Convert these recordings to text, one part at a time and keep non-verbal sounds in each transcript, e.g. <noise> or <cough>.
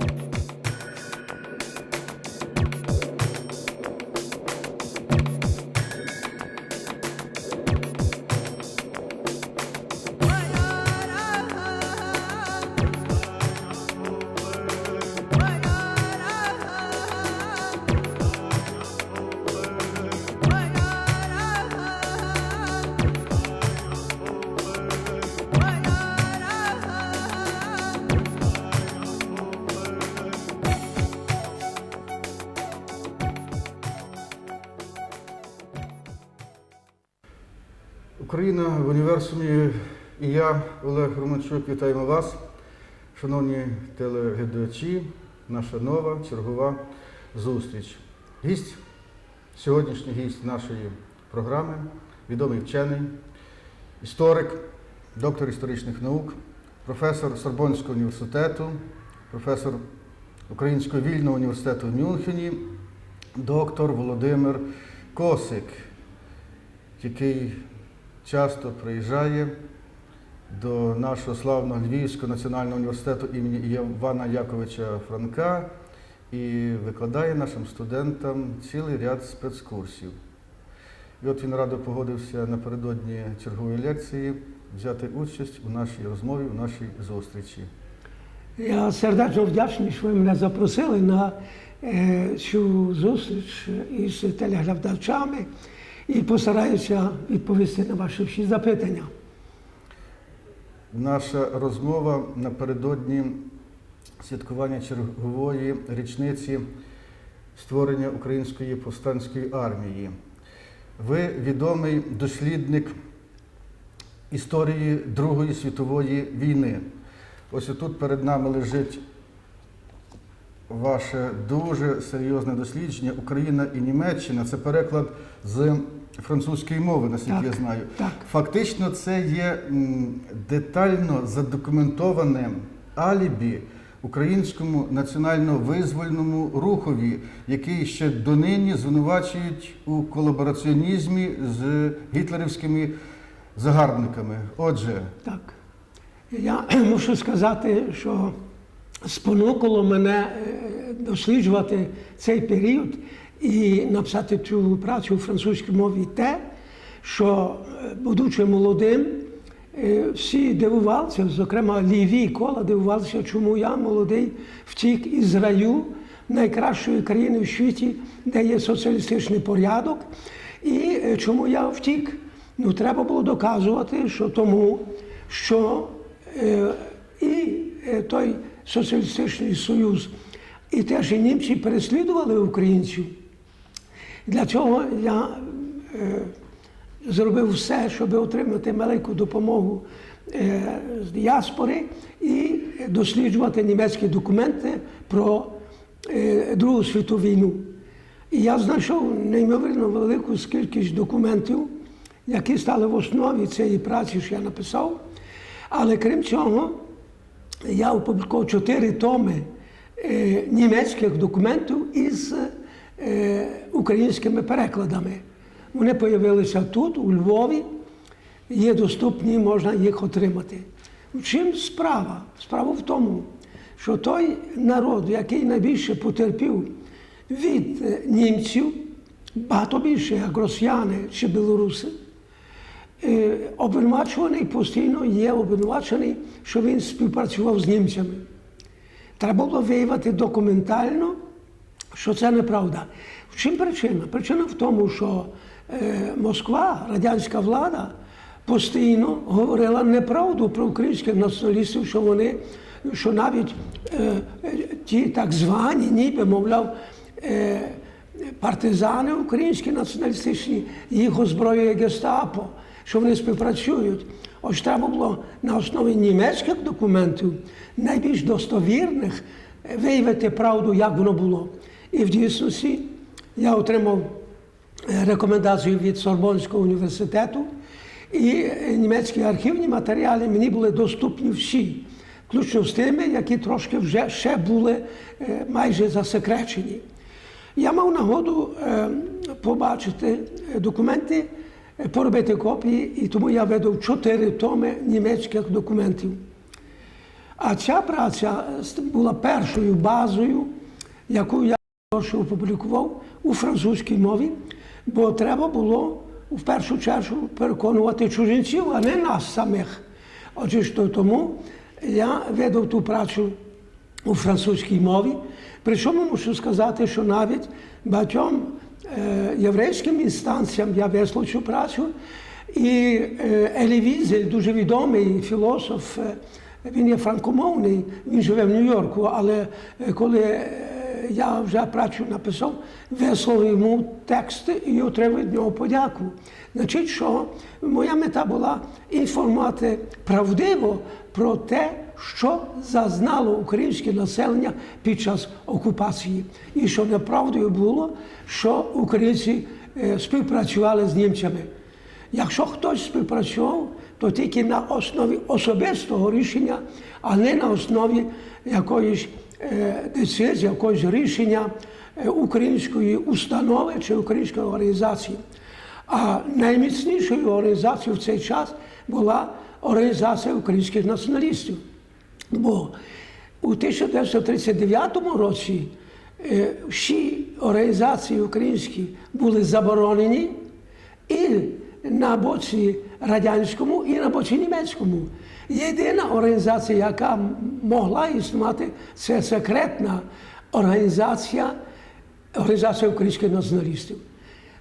you. Україна в універсумі і я, Олег Романчук, вітаємо вас, шановні телеглядачі, наша нова чергова зустріч. Гість, сьогоднішній гість нашої програми, відомий вчений, історик, доктор історичних наук, професор Сорбонського університету, професор Українського вільного університету в Мюнхені, доктор Володимир Косик, який часто приїжджає до нашого славного Львівського національного університету імені Івана Яковича Франка і викладає нашим студентам цілий ряд спецкурсів. І от він радо погодився напередодні чергової лекції взяти участь у нашій розмові, у нашій зустрічі. Я сердечно вдячний, що ви мене запросили на е, цю зустріч із телеглядачами і постараюся відповісти на ваші всі запитання. Наша розмова напередодні святкування чергової річниці створення Української повстанської армії. Ви відомий дослідник історії Другої світової війни. Ось тут перед нами лежить ваше дуже серйозне дослідження Україна і Німеччина. Це переклад з французької мови, наскільки Так, я знаю. так. Фактично, це є детально задокументоване алібі українському національно-визвольному рухові, який ще донині звинувачують у колабораціонізмі з гітлерівськими загарбниками. Отже, Так. Я <clears throat> мушу сказати, що спонукало мене е, досліджувати цей період і написати цю працю у французькій мові те, що, е, будучи молодим, е, всі дивувалися, зокрема ліві кола дивувалися, чому я молодий втік із раю найкращої країни в світі, де є соціалістичний порядок, і чому я втік. Ну, треба було доказувати, що тому, що е, і той соціалістичний союз, і теж і німці переслідували українців. Для цього я е, зробив все, щоб отримати маленьку допомогу е, з діаспори і досліджувати німецькі документи про е, Другу світову війну. І я знайшов неймовірно велику кількість документів, які стали в основі цієї праці, що я написав. Але крім цього, я опублікував чотири томи е, німецьких документів із е, українськими перекладами. Вони з'явилися тут, у Львові, є доступні, можна їх отримати. В чим справа? Справа в тому, що той народ, який найбільше потерпів від е, німців, багато більше, як росіяни чи білоруси, обвинувачуваний постійно є обвинувачений, що він співпрацював з німцями. Треба було виявити документально, що це неправда. В чим причина? Причина в тому, що Москва, радянська влада, постійно говорила неправду про українських націоналістів, що вони, що навіть ті так звані, ніби, мовляв, партизани українські націоналістичні, їх озброює гестапо, що вони співпрацюють. Ось треба було на основі німецьких документів, найбільш достовірних, виявити правду, як воно було. І в дійсності я отримав е, рекомендацію від Сорбонського університету, і е, німецькі архівні матеріали мені були доступні всі, включно з тими, які трошки вже ще були е, майже засекречені. Я мав нагоду побачити документи, поробити копії, і тому я видав чотири томи німецьких документів. А ця праця була першою базою, яку я опублікував у французькій мові, бо треба було в першу чергу переконувати чужинців, а не нас самих. Отже, тому я видав ту працю у французькій мові. Причому мушу сказати, що навіть багатьом е, єврейським інстанціям я вислав цю працю. І е, Елі Візель, дуже відомий філософ, е, він є франкомовний, він живе в Нью-Йорку, але е, коли е, я вже працю написав, вислав йому текст і отримав нього подяку. Значить, що моя мета була інформувати правдиво про те, що зазнало українське населення під час окупації, і що неправдою було, що українці е, співпрацювали з німцями. Якщо хтось співпрацював, то тільки на основі особистого рішення, а не на основі якоїсь децизії, якогось рішення е, української установи чи української організації. А найміцнішою організацією в цей час була організація українських націоналістів. Бо у 1939 році е, всі організації українські були заборонені і на боці радянському, і на боці німецькому. Єдина організація, яка могла існувати, це секретна організація, організація українських націоналістів.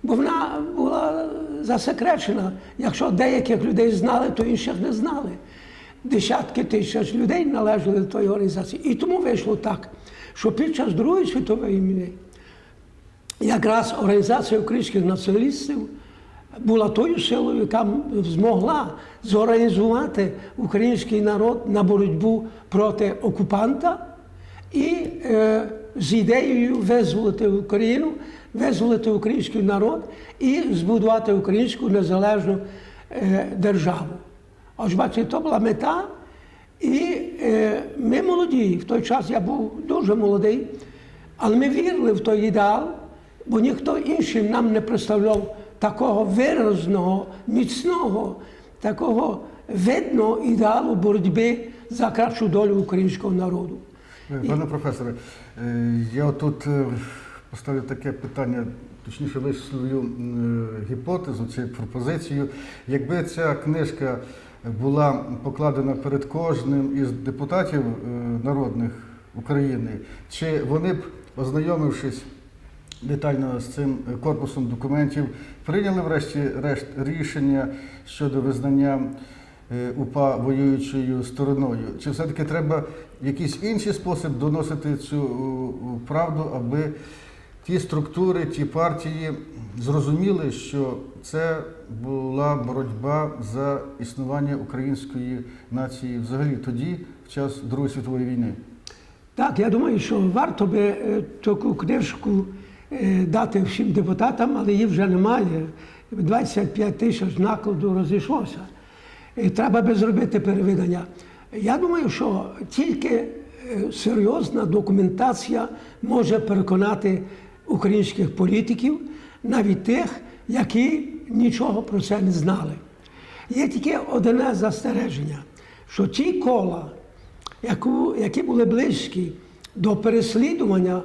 Бо вона була засекречена. Якщо деяких людей знали, то інших не знали. Десятки тисяч людей належали до тої організації. І тому вийшло так, що під час Другої світової війни якраз організація українських націоналістів була тою силою, яка змогла зорганізувати український народ на боротьбу проти окупанта і е, з ідеєю визволити Україну, визволити український народ і збудувати українську незалежну е, державу. Ось бачите, то була мета. І е, ми молоді, в той час я був дуже молодий, але ми вірили в той ідеал, бо ніхто інший нам не представляв такого виразного, міцного, такого видного ідеалу боротьби за кращу долю українського народу. Е, Пане професоре, е, я тут е, поставлю таке питання, точніше висловлю гіпотезу, чи пропозицію. Якби ця книжка була покладена перед кожним із депутатів народних України, чи вони б, ознайомившись детально з цим корпусом документів, прийняли врешті-решт рішення щодо визнання е, УПА воюючою стороною? Чи все-таки треба якийсь інший спосіб доносити цю е, правду, аби ті структури, ті партії зрозуміли, що це була боротьба за існування української нації взагалі тоді, в час Другої світової війни? Так, я думаю, що варто би е, таку книжку дати всім депутатам, але її вже немає. 25 тисяч накладу розійшлося. І треба би зробити перевидання. Я думаю, що тільки е, серйозна документація може переконати українських політиків, навіть тих, які нічого про це не знали. Є тільки одне застереження, що ті кола, які були близькі до переслідування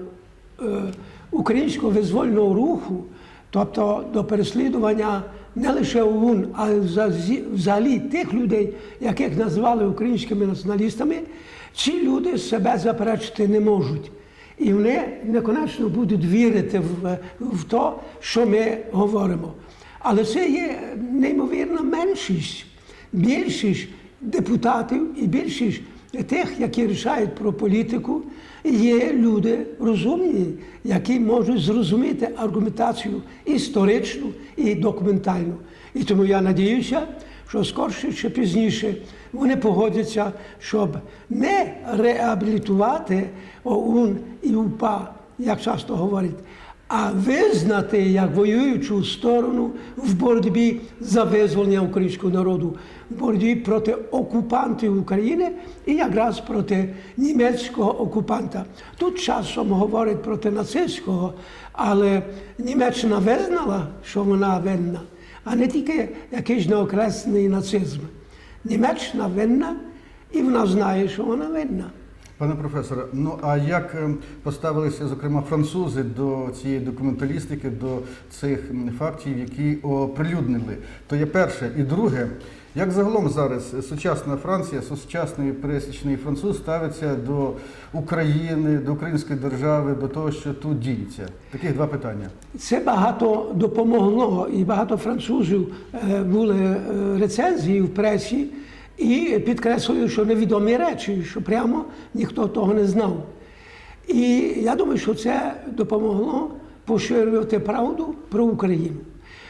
е, українського визвольного руху, тобто до переслідування не лише ОУН, а взагалі тих людей, яких назвали українськими націоналістами, ці люди себе заперечити не можуть. І вони неконечно будуть вірити в, в те, що ми говоримо. Але це є неймовірна меншість. Більшість депутатів і більшість тих, які рішають про політику, є люди розумні, які можуть зрозуміти аргументацію історичну і документальну. І тому я надіюся, що скорше чи пізніше вони погодяться, щоб не реабілітувати ОУН і УПА, як часто говорять, а визнати як воюючу сторону в боротьбі за визволення українського народу, в боротьбі проти окупантів України і якраз проти німецького окупанта. Тут часом говорять проти нацистського, але Німеччина визнала, що вона винна, а не тільки якийсь неокресний нацизм. Німеччина винна і вона знає, що вона винна. Пане професоре, ну а як е, поставилися, зокрема, французи до цієї документалістики, до цих фактів, які оприлюднили? То є перше. І друге, як загалом зараз сучасна Франція, сучасний пересічний француз ставиться до України, до української держави, до того, що тут діється? Таких два питання. Це багато допомогло, і багато французів е, були е, рецензії в пресі і підкреслюють, що невідомі речі, що прямо ніхто того не знав. І я думаю, що це допомогло поширювати правду про Україну.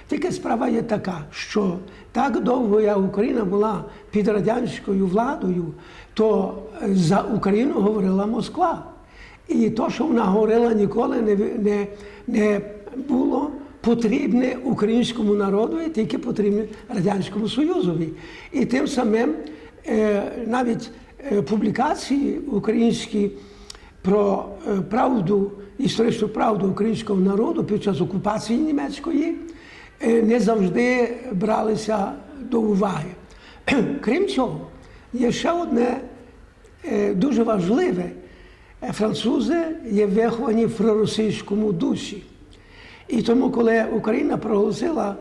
Тільки справа є така, що так довго як Україна була під радянською владою, то за Україну говорила Москва. І то, що вона говорила, ніколи не, не, не було потрібне українському народу, тільки потрібне Радянському Союзові. І тим самим е, навіть е, публікації українські про е, правду, історичну правду українського народу під час окупації німецької не завжди бралися до уваги. <clears throat> Крім цього, є ще одне дуже важливе. Французи є виховані в проросійському дусі. І тому, коли Україна проголосила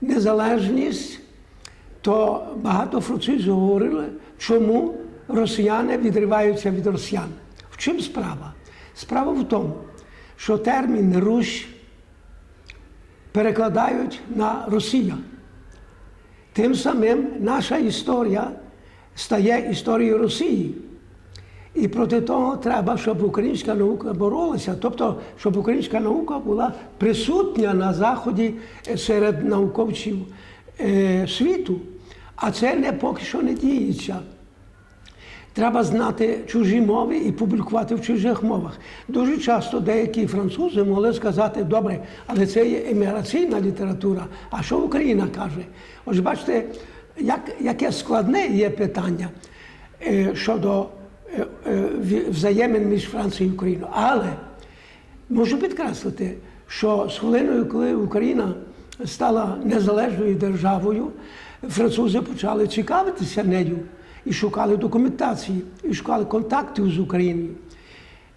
незалежність, то багато французів говорили, чому росіяни відриваються від росіян. В чим справа? Справа в тому, що термін Русь перекладають на Росія. Тим самим наша історія стає історією Росії. І проти того треба, щоб українська наука боролася, тобто, щоб українська наука була присутня на заході е, серед науковців е, світу. А це не поки що не діється. Треба знати чужі мови і публікувати в чужих мовах. Дуже часто деякі французи могли сказати, добре, але це є еміграційна література. А що Україна каже? Ось бачите, як, яке складне є питання е, щодо взаємин між Францією і Україною. Але можу підкреслити, що з хвилиною, коли Україна стала незалежною державою, французи почали цікавитися нею і шукали документації, і шукали контактів з Україною.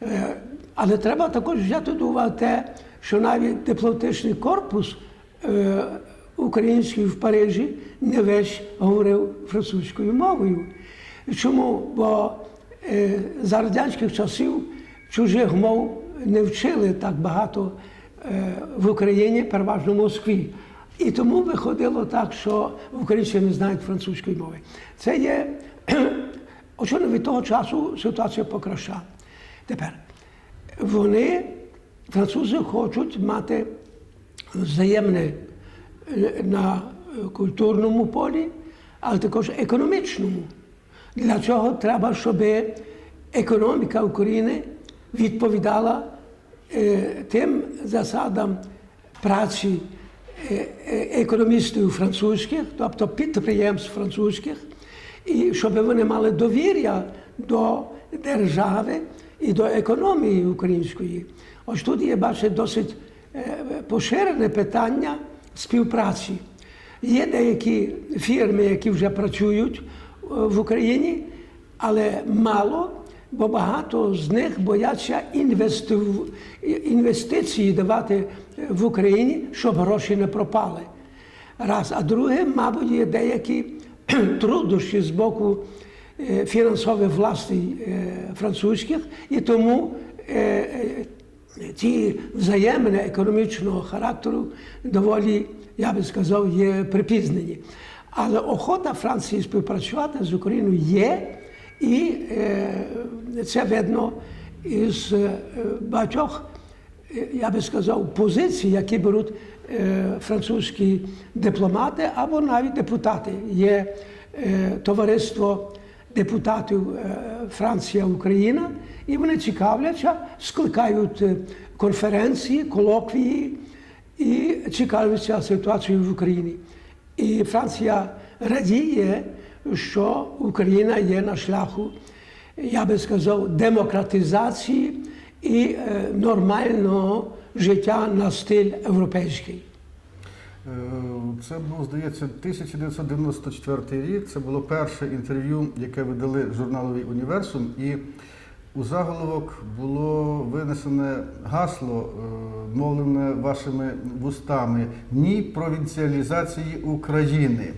Е, Але треба також взяти до уваги те, що навіть дипломатичний корпус е, український в Парижі не весь говорив французькою мовою. Чому? Бо е, за радянських часів чужих мов не вчили так багато е, в Україні, переважно в Москві. І тому виходило так, що українці не знають французької мови. Це є <clears throat> очевидно від того часу ситуація покращала. Тепер вони, французи, хочуть мати взаємне е, на культурному полі, але також економічному. Для цього треба, щоб економіка України відповідала е, тим засадам праці е, е, економістів французьких, тобто підприємств французьких, і щоб вони мали довір'я до держави і до економії української. Ось тут є, бачите, досить поширене питання співпраці. Є деякі фірми, які вже працюють в Україні, але мало, бо багато з них бояться інвестиції давати в Україні, щоб гроші не пропали. Раз. А друге, мабуть, є деякі <clears throat> труднощі з боку е, фінансових властей е, французьких, і тому е, ті взаємини економічного характеру доволі, я би сказав, є припізнені. Але охота Франції співпрацювати з Україною є, і е, це видно із е, багатьох е, я би сказав, позицій, які беруть французькі дипломати або навіть депутати. Є товариство депутатів е, Франція-Україна, і вони цікавляться, скликають конференції, колоквії і цікавляться ситуацією в Україні. І Франція радіє, що Україна є на шляху, я би сказав, демократизації і е, нормального життя на стиль європейський. Це був, здається, 1994 рік. Це було перше інтерв'ю, яке ви дали журналові Універсум. І у заголовок було винесене гасло, е, мовлене вашими вустами Ні провінціалізації України.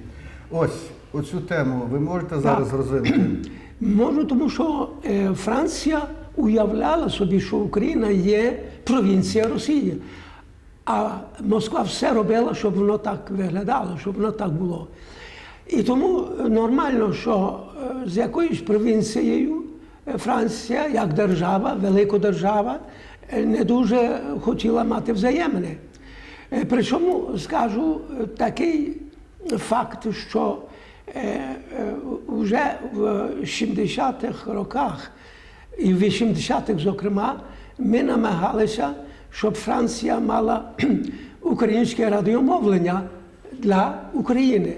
Ось оцю тему ви можете зараз розвинути. <clears throat> Можу, тому що е, Франція уявляла собі, що Україна є провінція Росії. А Москва все робила, щоб воно так виглядало, щоб воно так було. І тому нормально, що е, з якоюсь провінцією Франція, як держава, велика держава, е, не дуже хотіла мати взаємини. Е, Причому скажу е, такий факт, що вже в 70-х роках і в 80-х, зокрема, ми намагалися, щоб Франція мала <clears throat> українське радіомовлення для України.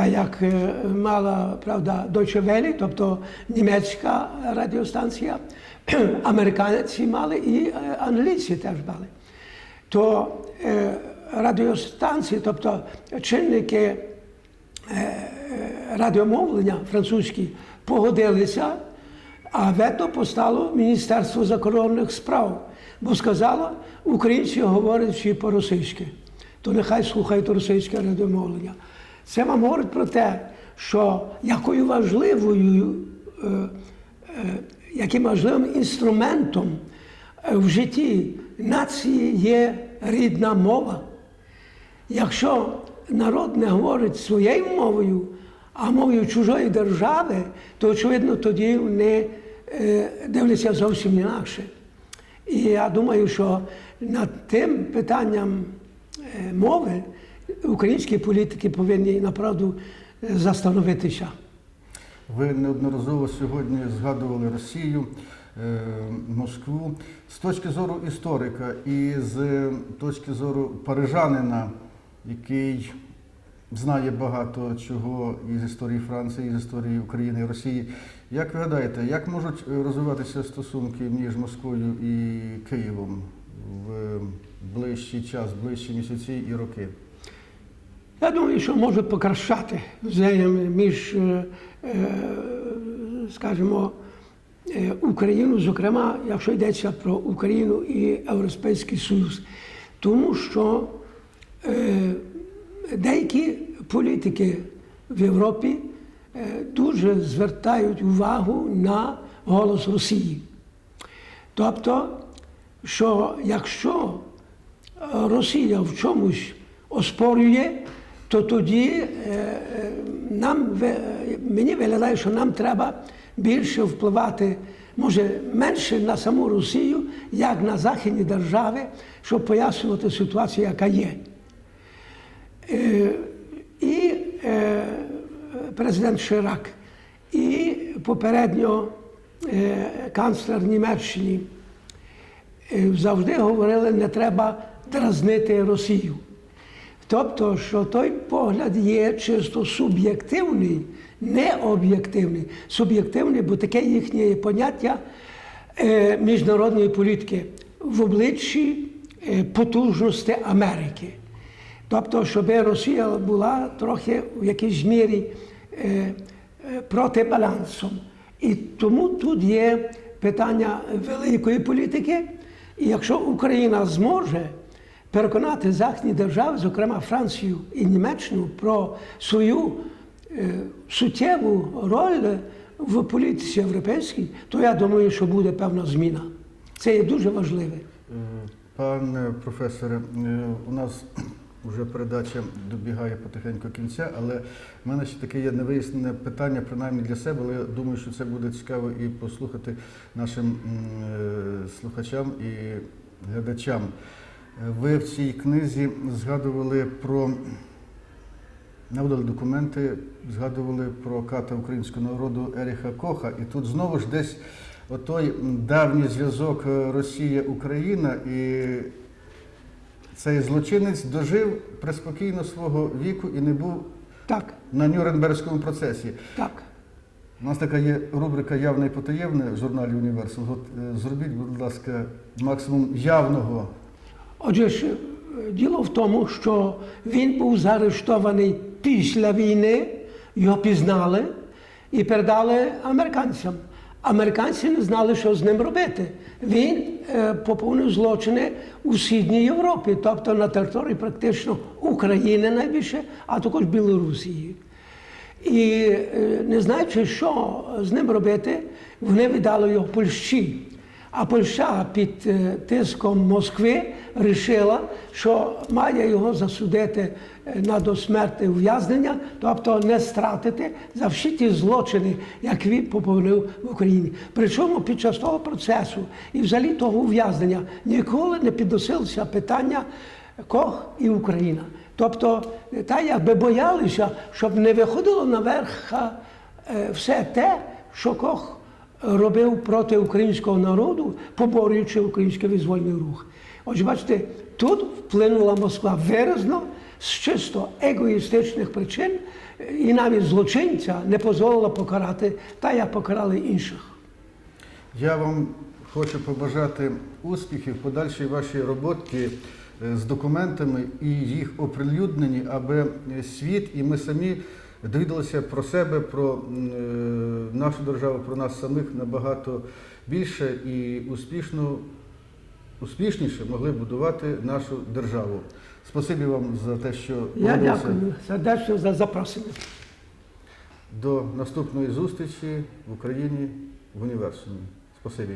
Та як е, мала правда Deutsche Welle, тобто німецька радіостанція, <clears throat> американці мали і е, англійці теж мали. То е, радіостанції, тобто чинники радіомовлення французькі погодилися, а вето постало Міністерство закордонних справ, бо сказало, українці говорять всі по-російськи, то нехай слухають російське радіомовлення. Це вам говорить про те, що якою важливою, е, е, яким важливим інструментом е, в житті нації є рідна мова. Якщо народ не говорить своєю мовою, а мовою чужої держави, то очевидно тоді вони дивляться зовсім інакше. І я думаю, що над тим питанням мови українські політики повинні направду застановитися. Ви неодноразово сьогодні згадували Росію, е, Москву. З точки зору історика і з точки зору парижанина, який знає багато чого із історії Франції, із історії України і Росії. Як ви гадаєте, як можуть розвиватися стосунки між Москвою і Києвом в ближчий час, ближчі місяці і роки? Я думаю, що може покращати взаємини між, е, е, скажімо, е, Україною, зокрема, якщо йдеться про Україну і Європейський Союз. Тому що деякі політики в Європі дуже звертають увагу на голос Росії. Тобто, що якщо Росія в чомусь оспорює, то тоді е, е, нам мені виглядає, що нам треба більше впливати, може менше на саму Росію, як на західні держави, щоб пояснювати ситуацію, яка є. Е, І президент Ширак, і попередньо канцлер Німеччини завжди говорили, не треба дразнити Росію. Тобто, що той погляд є чисто суб'єктивний, не об'єктивний. Суб'єктивний, бо таке їхнє поняття е, міжнародної політики в обличчі е, потужності Америки. Тобто, щоб Росія була трохи в якійсь мірі е, е, протибалансом. І тому тут є питання великої політики. І якщо Україна зможе переконати західні держави, зокрема Францію і Німеччину, про свою е, суттєву роль в політиці європейській, то я думаю, що буде певна зміна. Це є дуже важливе. Е, Пане професоре, е, у нас <clears throat> вже передача добігає потихеньку кінця, але в мене ще таке є невияснене питання, принаймні для себе, але я думаю, що це буде цікаво і послухати нашим слухачам і глядачам. Ви в цій книзі згадували про наводили документи, згадували про ката українського народу Еріха Коха, і тут знову ж десь отой давній зв'язок е, Росія-Україна, і цей злочинець дожив преспокійно свого віку і не був Так, на Нюрнберзькому процесі. так. У нас така є рубрика Явне і потаємне в журналі Універсал. Е, зробіть, будь ласка, максимум явного. Отже ж, Діло в тому, що він був заарештований після війни, його пізнали і передали американцям. Американці не знали, що з ним робити. Він е, поповнив злочини у Східній Європі, тобто на території практично України найбільше, а також Білорусії. І е, не знаючи, що з ним робити, вони віддали його Польщі. А Польща під е, тиском Москви вирішила, що має його засудити е, на досмертне ув'язнення, тобто не стратити за всі ті злочини, які він поповнив в Україні. Причому під час того процесу і взагалі того ув'язнення ніколи не підносилося питання Кох і Україна. Тобто, та якби боялися, щоб не виходило наверх е, все те, що Кох робив проти українського народу, поборюючи український визвольний рух. Отже, бачите, тут вплинула Москва виразно з чисто егоїстичних причин, і навіть злочинця не дозволила покарати, та як покарали інших. Я вам хочу побажати успіхів подальшій вашій роботі е, з документами і їх оприлюдненні, аби світ і ми самі довідалися про себе, про е, нашу державу, про нас самих набагато більше і успішно, успішніше могли будувати нашу державу. Спасибі вам за те, що Я дякую сердечно за запрошення. До наступної зустрічі в Україні в універсумі. Спасибі.